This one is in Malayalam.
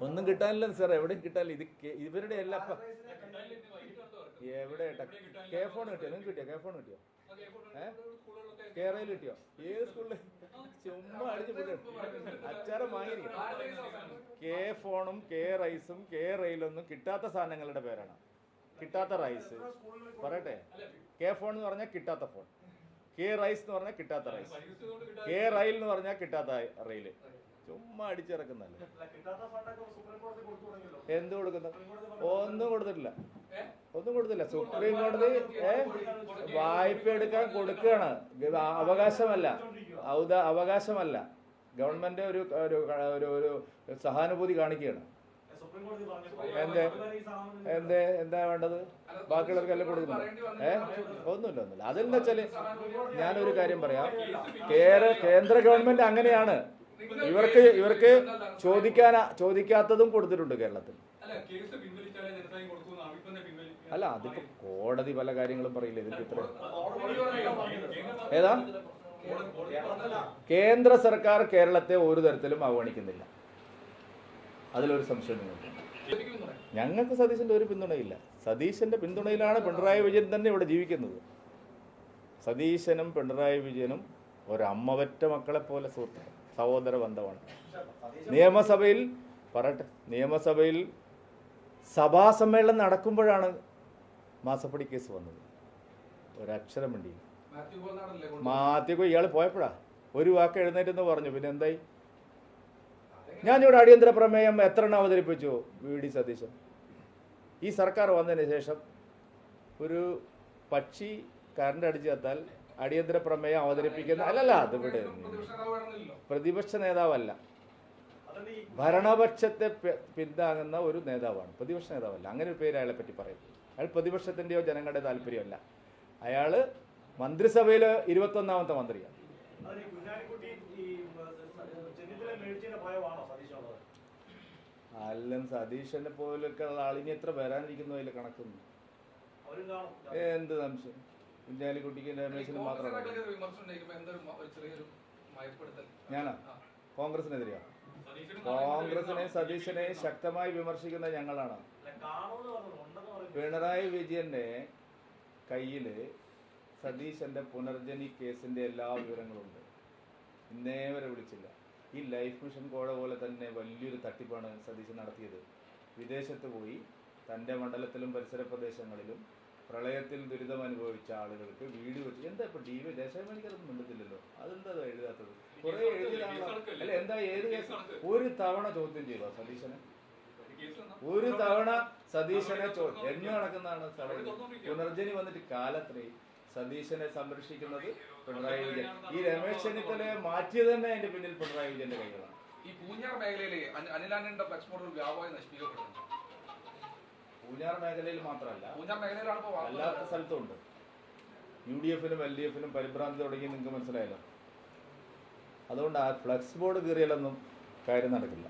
ഒന്നും കിട്ടാനില്ല സാർ എവിടെയും കിട്ടാനില്ല. ഇത് ഇവരുടെ എല്ലാ എവിടെ കെ ഫോൺ കിട്ടിയോ? നിങ്ങൾക്ക് കിട്ടിയോ? കെ ഫോൺ കിട്ടിയോ? ഏ? കേരളയിൽ കിട്ടിയോ? ഏത് സ്കൂളിൽ ചുമ്മാ അടിച്ചു പോയി അച്ചാരം വാങ്ങിയിരിക്കും കെ ഫോണും കെ റൈസും കെ റെയിലൊന്നും കിട്ടാത്ത സാധനങ്ങളുടെ പേരാണ്. കിട്ടാത്ത റൈസ്. പറയട്ടെ. കെ ഫോൺ എന്ന് പറഞ്ഞാൽ കിട്ടാത്ത ഫോൺ. കെ റൈസ് എന്ന് പറഞ്ഞാൽ കിട്ടാത്ത റൈസ്. കെ റെയിൽ എന്ന് പറഞ്ഞാൽ കിട്ടാത്ത റെയിൽ. ചുമ്മാ അടിച്ചിറക്കുന്നല്ലേ? എന്ത് കൊടുക്കുന്നു? ഒന്നും കൊടുത്തിട്ടില്ല. ഒന്നും കൊടുത്തില്ല. സുപ്രീം കോടതി ഏ? വായ്പ എടുക്കാൻ കൊടുക്കുകയാണ്. അവകാശമല്ല. ഔദ അവകാശമല്ല. ഗവൺമെന്റ് ഒരു ഒരു സഹാനുഭൂതി കാണിക്കുകയാണ്. എന്തേ? എന്തേ? എന്താ വേണ്ടത്? ബാക്കിയുള്ളവർക്കെല്ലാം കൊടുക്കുന്നു ഏ? ഒന്നുമില്ല ഒന്നുമില്ല. അതെന്താ വെച്ചാൽ ഞാനൊരു കാര്യം പറയാം. കേര കേന്ദ്ര ഗവൺമെന്റ് അങ്ങനെയാണ്. ഇവർക്ക് ഇവർക്ക് ചോദിക്കാന ചോദിക്കാത്തതും കൊടുത്തിട്ടുണ്ട് കേരളത്തിൽ. അല്ല അതിപ്പോ കോടതി പല കാര്യങ്ങളും പറയില്ല ഇതിന്റെ ഇത്ര. ഏതാ? കേന്ദ്ര സർക്കാർ കേരളത്തെ ഒരു തരത്തിലും അവഗണിക്കുന്നില്ല. അതിലൊരു സംശയമുണ്ട് ഞങ്ങൾക്ക് സതീശന്റെ ഒരു പിന്തുണയില്ല. സതീശന്റെ പിന്തുണയിലാണ് പിണറായി വിജയൻ തന്നെ ഇവിടെ ജീവിക്കുന്നത്. സതീശനും പിണറായി വിജയനും ഒരമ്മവറ്റ മക്കളെ പോലെ സുഹൃത്തുക്കൾ. സഹോദര ബന്ധമാണ്. നിയമസഭയിൽ പറയട്ടെ നിയമസഭയിൽ സഭാ സമ്മേളനം നടക്കുമ്പോഴാണ് മാസപ്പടി കേസ് വന്നത്. ഒരക്ഷരം വണ്ടി മാത്യു ഇയാൾ പോയപ്പോഴാ? ഒരു വാക്ക് എഴുന്നേറ്റെന്ന് പറഞ്ഞു പിന്നെ എന്തായി? ഞാനിവിടെ അടിയന്തര പ്രമേയം എത്ര എണ്ണം അവതരിപ്പിച്ചു? വി. ഡി. സതീശൻ. ഈ സർക്കാർ വന്നതിന് ശേഷം ഒരു പക്ഷി കറണ്ട് അടിച്ചു ചത്താൽ അടിയന്തര പ്രമേയം അവതരിപ്പിക്കുന്ന അല്ലല്ല അത് ഇവിടെ പ്രതിപക്ഷ നേതാവല്ല. ഭരണപക്ഷത്തെ പിന്താങ്ങുന്ന ഒരു നേതാവാണ്. പ്രതിപക്ഷ നേതാവല്ല. അങ്ങനെ ഒരു പേര് അയാളെ പറ്റി പറയും. അയാൾ പ്രതിപക്ഷത്തിന്റെയോ ജനങ്ങളുടെ താല്പര്യമല്ല. അയാൾ മന്ത്രിസഭയിൽ ഇരുപത്തൊന്നാമത്തെ മന്ത്രിയാണ്. അല്ലൻ സതീശനെ പോലൊക്കെ ആളിനി എത്ര വരാനിരിക്കുന്നു അതിൽ കണക്കൊന്നും. എന്ത് സംശയം? കുഞ്ഞാലിക്കുട്ടിക്ക് രമേശിനും മാത്രമാണ് ഞാനാ. കോൺഗ്രസിനെതിരെയോ? കോൺഗ്രസിനെ സതീശനെ ശക്തമായി വിമർശിക്കുന്ന ഞങ്ങളാണ്. പിണറായി വിജയന്റെ കയ്യിൽ സതീശന്റെ പുനർജനി കേസിന്റെ എല്ലാ വിവരങ്ങളും ഉണ്ട് ഇന്നേ വരെ വിളിച്ചില്ല. ഈ ലൈഫ് മിഷൻ കോഴ പോലെ തന്നെ വലിയൊരു തട്ടിപ്പാണ് സതീശൻ നടത്തിയത്. വിദേശത്ത് പോയി തന്റെ മണ്ഡലത്തിലും പരിസര പ്രദേശങ്ങളിലും പ്രളയത്തിൽ ദുരിതം അനുഭവിച്ച ആളുകൾക്ക് വീട് വെച്ച് എന്താ ഇപ്പൊ ടി വി ദേശാഭിമാനിക്കാരൊന്നും മിണ്ടത്തില്ലല്ലോ? അതെന്താ എഴുതാത്തത്? കുറെ എഴുതിയതാണല്ലോ. അല്ല എന്താ ഏത് കേസ്? ഒരു തവണ ചോദ്യം ചെയ്തോ സതീശനെ? ഒരു തവണ സതീശനെ ചോദ്യം. എന്നു നടക്കുന്നതാണ് പുനർജനി വന്നിട്ട് കാലത്രേ സതീശനെ സംരക്ഷിക്കുന്നത് പിണറായി വിജയൻ. ഈ രമേശ് ചെന്നിത്തലയെ മാറ്റിയത് തന്നെ അതിന്റെ പിന്നിൽ പിണറായി വിജയന്റെ കൈകളാണ്. ഈ പൂഞ്ഞാർ മേഖലയിലെ അനി- അനിലാനന്റെ ഫ്ലക്സ് മോഡൽ വ്യാപകമായി നശിപ്പിക്കപ്പെടുന്നു പൂഞ്ഞാർ മേഖലയിൽ മാത്രമല്ല പൂഞ്ഞാർ മേഖലയിലാണ് ഇപ്പോൾ അല്ലാത്ത സ്ഥലത്തും ഉണ്ട് യു ഡി എഫിനും എൽ ഡി എഫിനും പരിഭ്രാന്തി തുടങ്ങി നിങ്ങൾക്ക് മനസ്സിലായല്ലോ. അതുകൊണ്ട് ആ ഫ്ലക്സ് ബോർഡ് കീറിയാലൊന്നും കാര്യം നടക്കില്ല.